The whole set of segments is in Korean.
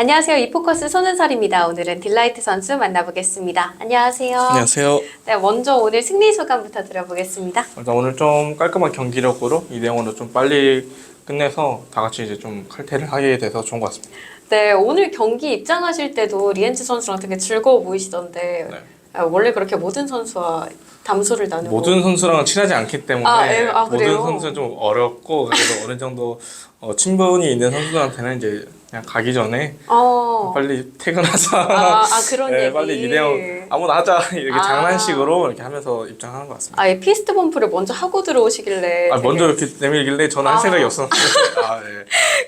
안녕하세요. 이포커스 손은설입니다. 오늘은 딜라이트 선수 만나보겠습니다. 안녕하세요. 안녕하세요. 네, 먼저 오늘 승리 소감부터 들어보겠습니다. 일단 오늘 좀 깔끔한 경기력으로 2대 0으로 좀 빨리 끝내서 다 같이 이제 좀 칼퇴를 하게 돼서 좋은 것 같습니다. 네, 오늘 경기 입장하실 때도 리엔즈 선수랑 되게 즐거워 보이시던데 네. 아, 원래 그렇게 모든 선수와 담소를 나누고 모든 선수랑은 친하지 않기 때문에 아, 예, 아, 모든 그래요? 선수는 좀 어렵고 그래도 어느 정도 어, 친분이 있는 선수들한테는 이제 그냥 가기 전에 어. 빨리 퇴근하자. 아, 아, 그런 네, 얘기. 빨리 2대 0 아무나 하자 이렇게 아. 장난식으로 이렇게 하면서 입장하는 것 같습니다. 아예 피스트 범프를 먼저 하고 들어오시길래 아, 되게 먼저 이렇게 내밀길래 저는 아. 할 생각이 없었는데 아, 네.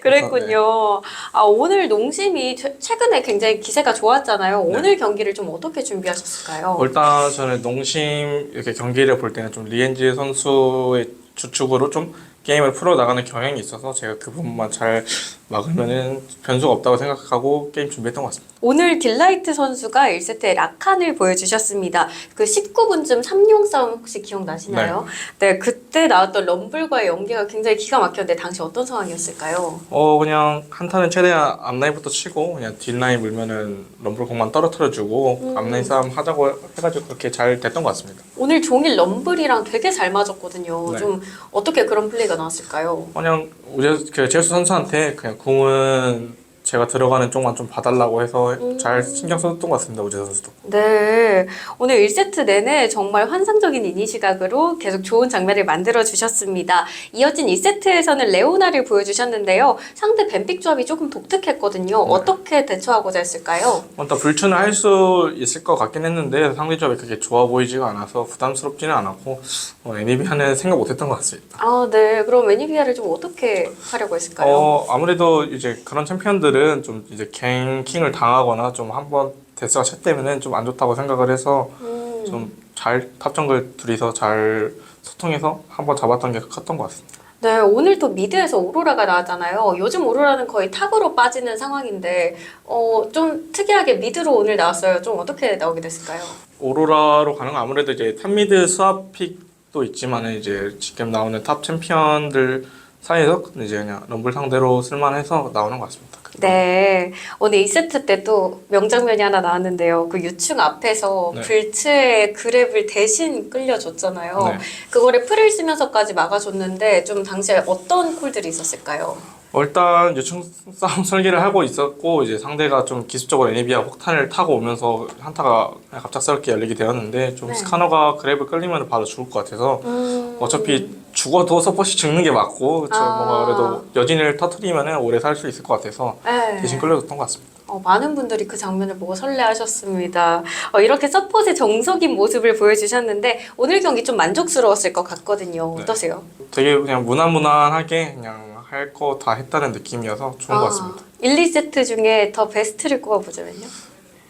그랬군요. 아 오늘 농심이 최- 최근에 굉장히 기세가 좋았잖아요. 네. 오늘 경기를 좀 어떻게 준비하셨을까요? 일단 저는 농심 이렇게 경기를 볼 때는 좀 리엔지 선수의 주축으로 좀 게임을 풀어 나가는 경향이 있어서 제가 그 부분만 잘 막으면은 변수가 없다고 생각하고 게임 준비했던 것 같습니다. 오늘 딜라이트 선수가 1세트에 라칸을 보여주셨습니다. 그 19분쯤 삼용 싸움 혹시 기억나시나요? 네. 그때 나왔던 럼블과의 연계가 굉장히 기가 막혔는데 당시 어떤 상황이었을까요? 어 그냥 한타는 최대한 앞라인부터 치고 그냥 뒷라인 물면은 럼블 공만 떨어뜨려주고 앞라인 싸움 하자고 해가지고 그렇게 잘 됐던 것 같습니다. 오늘 종일 럼블이랑 되게 잘 맞았거든요. 네. 좀 어떻게 그런 플레이가 나왔을까요? 그냥 우제 그 제우스 선수한테 그냥 공은 제가 들어가는 쪽만 좀 봐달라고 해서 잘 신경 썼던 것 같습니다. 우재 선수도. 네. 오늘 1세트 내내 정말 환상적인 이니 시각으로 계속 좋은 장면을 만들어 주셨습니다. 이어진 2세트에서는 레오나를 보여주셨는데요. 상대 뱀픽 조합이 조금 독특했거든요. 어떻게 대처하고자 했을까요? 일단 불춘을 할 수 있을 것 같긴 했는데 상대 조합이 그렇게 좋아 보이지가 않아서 부담스럽지는 않았고 어, 애니비하는 생각 못했던 것 같습니다. 아, 네. 그럼 애니비아를 좀 어떻게 하려고 했을까요? 어 아무래도 이제 그런 챔피언들은 좀 이제 갱킹을 당하거나 좀 한번 데스가 쳤다면은 좀 안 좋다고 생각을 해서 음. 좀잘 탑정글 둘이서 잘 소통해서 한번 잡았던 게 컸던 것 같습니다. 네, 오늘 또 미드에서 오로라가 나왔잖아요. 요즘 오로라는 거의 탑으로 빠지는 상황인데, 어, 좀 특이하게 미드로 오늘 나왔어요. 좀 어떻게 나오게 됐을까요? 오로라로 가는 건 아무래도 이제 탑미드 수합픽도 있지만 이제 지금 나오는 탑 챔피언들 사이에서 이제 그냥 럼블 상대로 쓸만해서 나오는 것 같습니다. 네, 오늘 2세트 때도 명장면이 하나 나왔는데요. 그 유충 앞에서 네. 불츠의 그랩을 대신 끌려줬잖아요. 네. 그거를 풀을 쓰면서까지 막아줬는데 좀 당시에 어떤 콜들이 있었을까요? 어, 일단 유충 싸움 설계를 하고 있었고 이제 상대가 좀 기습적으로 애니비아 폭탄을 타고 오면서 한타가 갑작스럽게 열리게 되었는데 좀 네. 스카너가 그랩을 끌리면 바로 죽을 것 같아서 음, 어차피 죽어도 서폿이 죽는 게 맞고 저 아. 뭔가 그래도 여진을 터트리면 오래 살 수 있을 것 같아서 네. 대신 끌려줬던 것 같습니다. 어, 많은 분들이 그 장면을 보고 설레하셨습니다. 어, 이렇게 서폿의 정석인 모습을 보여주셨는데 오늘 경기 좀 만족스러웠을 것 같거든요. 네. 어떠세요? 되게 그냥 무난무난하게 그냥 할 거 다 했다는 느낌이어서 좋은 것 같습니다. 1, 2세트 중에 더 베스트를 꼽아보자면요?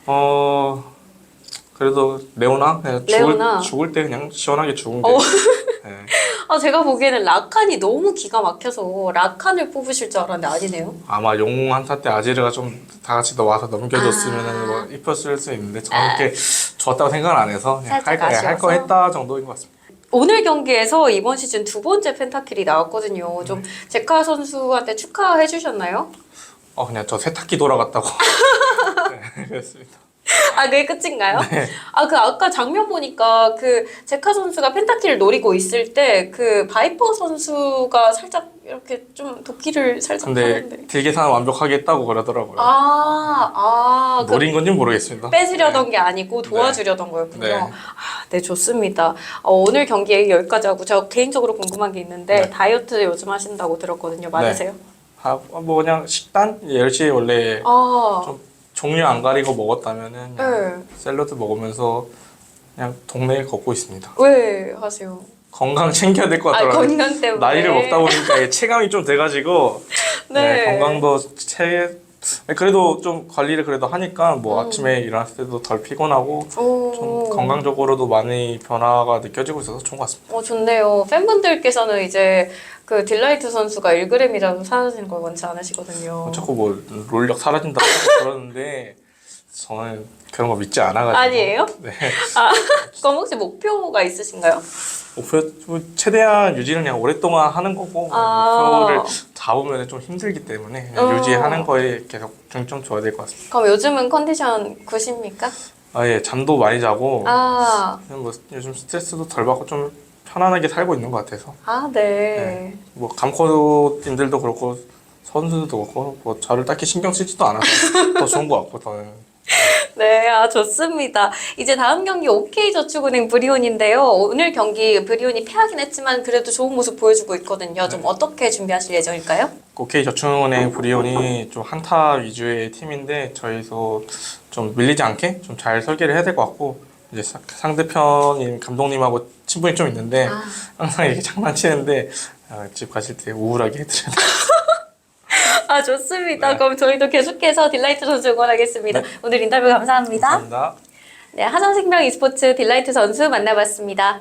어 그래도 레오나 그냥 레오나. 죽을 죽을 때 그냥 시원하게 죽은 게 어. 네. 아, 제가 보기에는 라칸이 너무 기가 막혀서 라칸을 뽑으실 줄 알았는데 아니네요. 아마 영웅 한타 때 아지르가 좀 다 같이 더 와서 넘겨줬으면 아. 뭐 이뻤을 수 있는데 저는 그렇게 좋았다고 생각을 안 해서 그냥 살짝 할거 아쉬워서? 했다 정도인 것 같습니다. 오늘 경기에서 이번 시즌 두 번째 펜타킬이 나왔거든요. 좀 제카 선수한테 축하해 주셨나요? 어 그냥 저 세탁기 돌아갔다고 네, 그랬습니다. 아, 그게 끝인가요? 네. 아, 그 아까 장면 보니까 그 제카 선수가 펜타킬을 노리고 있을 때 그 바이퍼 선수가 살짝 이렇게 좀 도끼를 살짝 근데 하는데. 딜 계산 완벽하게 했다고 그러더라고요. 아, 아, 그 노린 건지 모르겠습니다. 뺏으려던 게 아니고 도와주려던 거였군요. 네. 아, 네, 좋습니다. 어, 오늘 경기 여기까지 하고 저 개인적으로 궁금한 게 있는데 네. 다이어트 요즘 하신다고 들었거든요. 맞으세요? 아, 뭐 그냥 식단 10시에 원래 아, 좀 종류 안 가리고 먹었다면은 그냥 네. 샐러드 먹으면서 그냥 동네에 걷고 있습니다. 왜 하세요? 건강 챙겨야 될 것 아, 같더라고요. 건강 때문에. 나이를 먹다 보니까 이게 체감이 좀 돼가지고 네. 네, 건강도 채 그래도 좀 관리를 그래도 하니까 뭐 음. 아침에 일어났을 때도 덜 피곤하고 오. 좀 건강적으로도 많이 변화가 느껴지고 있어서 좋은 것 같습니다. 어, 좋네요. 팬분들께서는 이제 그 딜라이트 선수가 1g이라도 사라지는 걸 원치 않으시거든요. 자꾸 뭐 롤력 사라진다고 그러는데 저는 그런 거 믿지 않아가지고 아니에요? 네. 아, 그럼 혹시 목표가 있으신가요? 목표 최대한 유지를 그냥 오랫동안 하는 거고 아. 목표를 잡으면 좀 힘들기 때문에 그냥 어. 유지하는 거에 계속 중점 줘야 될 것 같습니다. 그럼 요즘은 컨디션 굿입니까? 아예 잠도 많이 자고 아, 그냥 뭐 요즘 스트레스도 덜 받고 좀 편안하게 살고 있는 것 같아서 아, 네. 뭐 감코님들도 그렇고 선수들도 그렇고 뭐 저를 딱히 신경 쓰지도 않아서 더 좋은 것 같고 저는 네, 아, 좋습니다. 이제 다음 경기 OK저축은행 브리온인데요. 오늘 경기 브리온이 패하긴 했지만 그래도 좋은 모습 보여주고 있거든요. 좀 어떻게 준비하실 예정일까요? OK 저축은행 브리온이 좀 한타 위주의 팀인데 저희도 좀 밀리지 않게 좀 잘 설계를 해야 될 것 같고 이제 사- 상대편인 감독님하고 친분이 좀 있는데 아. 항상 이렇게 장난치는데 아, 집 가실 때 우울하게 해드려야. 아, 좋습니다. 네. 그럼 저희도 계속해서 딜라이트 선수 응원하겠습니다. 네. 오늘 인터뷰 감사합니다. 감사합니다. 네, 하성생명 e스포츠 딜라이트 선수 만나봤습니다.